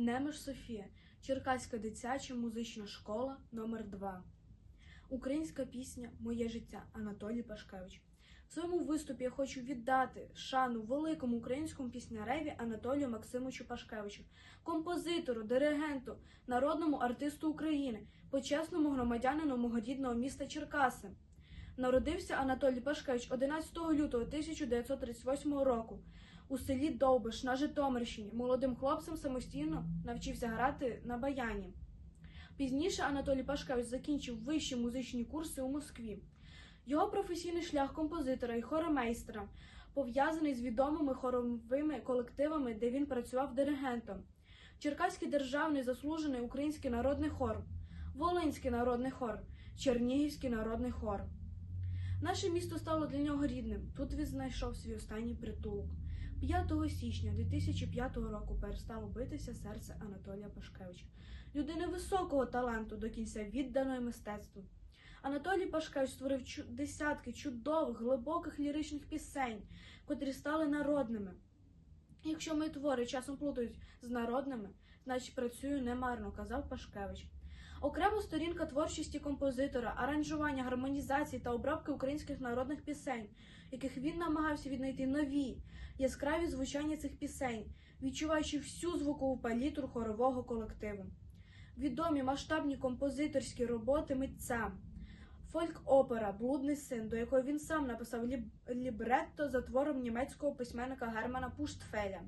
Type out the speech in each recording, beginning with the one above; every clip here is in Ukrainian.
Немеш Софія, Черкаська дитяча музична школа номер 2 Українська пісня Моє життя Анатолій Пашкевич. В своєму виступі я хочу віддати шану великому українському пісняреві Анатолію Максимовичу Пашкевичу, композитору, диригенту, народному артисту України, почесному громадянину мого рідного міста Черкаси. Народився Анатолій Пашкевич 11 лютого 1938 року у селі Довбиш на Житомирщині. Молодим хлопцем самостійно навчився грати на баяні. Пізніше Анатолій Пашкевич закінчив вищі музичні курси у Москві. Його професійний шлях композитора і хоромейстера пов'язаний з відомими хоровими колективами, де він працював диригентом. Черкаський державний заслужений український народний хор, Волинський народний хор, Чернігівський народний хор. Наше місто стало для нього рідним. Тут він знайшов свій останній притулок. 5 січня 2005 року перестало битися серце Анатолія Пашкевича, людини високого таланту до кінця відданої мистецтву. Анатолій Пашкевич створив десятки чудових, глибоких ліричних пісень, котрі стали народними. Якщо мої твори часом плутають з народними, значить працюю немарно, казав Пашкевич. Окремо сторінка творчості композитора, аранжування, гармонізації та обробки українських народних пісень, яких він намагався віднайти нові, яскраві звучання цих пісень, відчуваючи всю звукову палітру хорового колективу. Відомі масштабні композиторські роботи митця, фольк-опера Блудний син, до якої він сам написав ліб- лібретто за твором німецького письменника Германа Пуштфеля,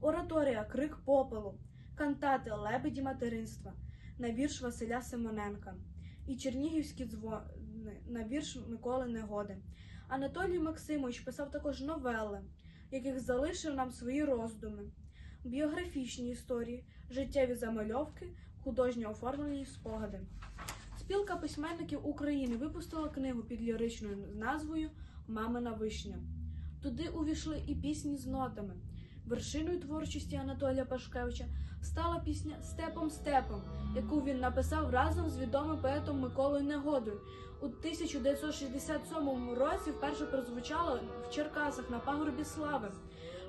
ораторія Крик попелу, кантати Лебеді материнства на вірш Василя Симоненка і Чернігівські дзвони на вірш Миколи Негоди. Анатолій Максимович писав також новели, яких залишив нам свої роздуми, біографічні історії, життєві замальовки, художньо оформлені спогади. Спілка письменників України випустила книгу під ліричною назвою Мамина вишня. Туди увійшли і пісні з нотами. Вершиною творчості Анатолія Пашкевича стала пісня Степом Степом, яку він написав разом з відомим поетом Миколою Негодою. У 1967 році вперше прозвучала в Черкасах на пагорбі слави.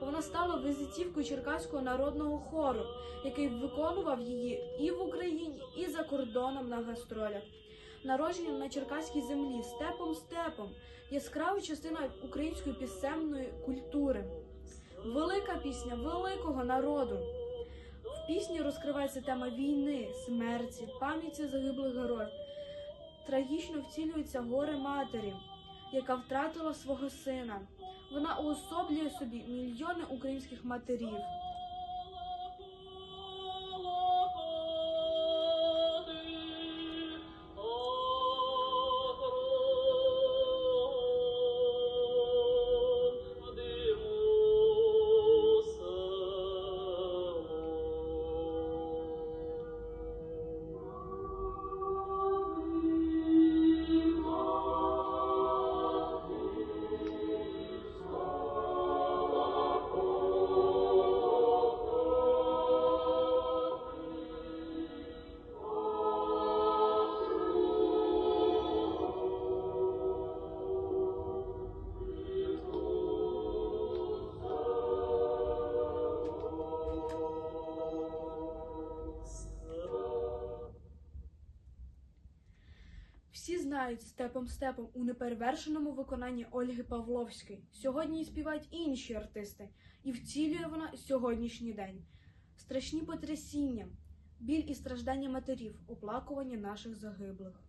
Вона стала визитівкою Черкаського народного хору, який виконував її і в Україні, і за кордоном на гастролях. Народження на черкаській землі степом степом яскрава частина української пісенної культури. Велика пісня великого народу. В пісні розкривається тема війни, смерті, пам'яті загиблих героїв. Трагічно втілюється горе матері, яка втратила свого сина. Вона уособлює собі мільйони українських матерів. Всі степом степом у неперевершеному виконанні Ольги Павловської. Сьогодні співають інші артисти, і вцілює вона сьогоднішній день. Страшні потрясіння, біль і страждання матерів, оплакування наших загиблих.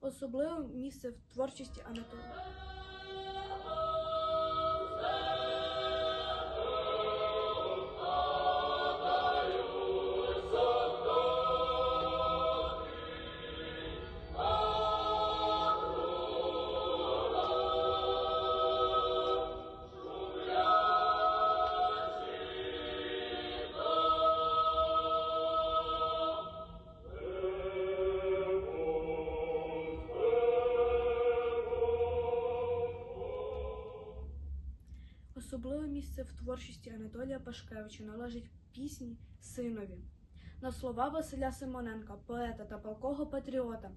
Особливе місце в творчості Анатолія. Особливе місце в творчості Анатолія Пашкевича належить пісні Синові. На слова Василя Симоненка, поета та палкого патріота.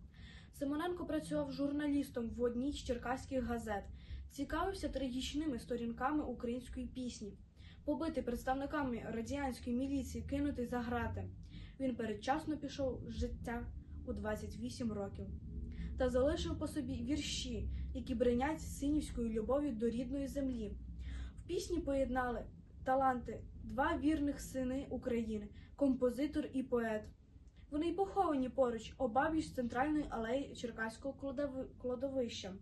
Симоненко працював журналістом в одній з черкаських газет, цікавився трагічними сторінками української пісні. побитий представниками радянської міліції, кинутий за грати. Він передчасно пішов з життя у 28 років та залишив по собі вірші, які бринять синівською любов'ю до рідної землі. Пісні поєднали таланти два вірних сини України, композитор і поет. Вони й поховані поруч обабіч центральної алеї Черкаського кладовища.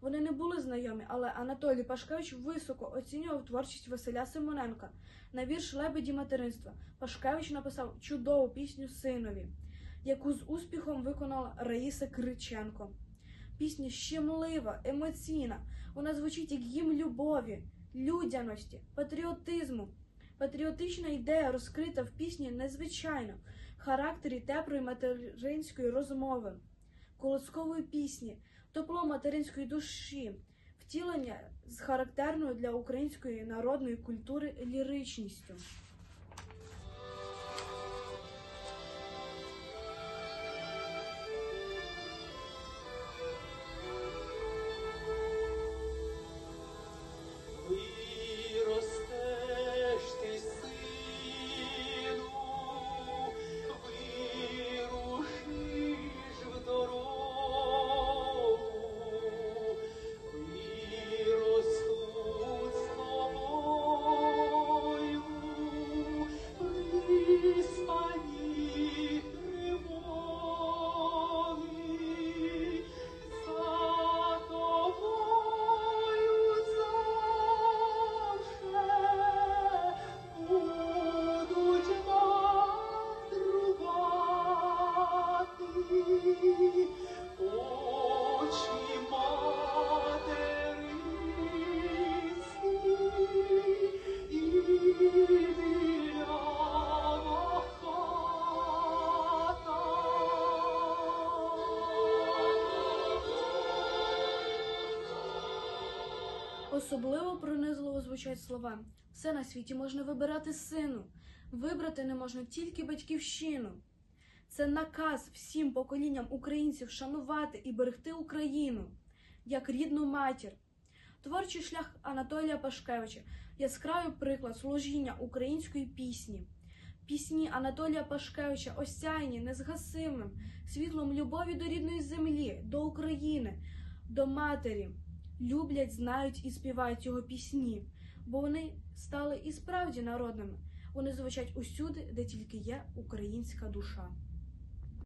Вони не були знайомі, але Анатолій Пашкевич високо оцінював творчість Василя Симоненка. На вірш Лебеді материнства Пашкевич написав чудову пісню синові, яку з успіхом виконала Раїса Криченко. Пісня щемлива, емоційна. Вона звучить як гімн любові, людяності, патріотизму. Патріотична ідея розкрита в пісні незвичайно, в характері теплої материнської розмови, колоскової пісні, тепло материнської душі, втілення з характерною для української народної культури ліричністю. Особливо пронизливо звучать слова. Все на світі можна вибирати сину, вибрати не можна тільки батьківщину. Це наказ всім поколінням українців шанувати і берегти Україну як рідну матір. Творчий шлях Анатолія Пашкевича яскравий приклад служіння української пісні. Пісні Анатолія Пашкевича осяяні незгасимим світлом любові до рідної землі, до України, до матері. Люблять, знають і співають його пісні, бо вони стали і справді народними. Вони звучать усюди, де тільки є українська душа.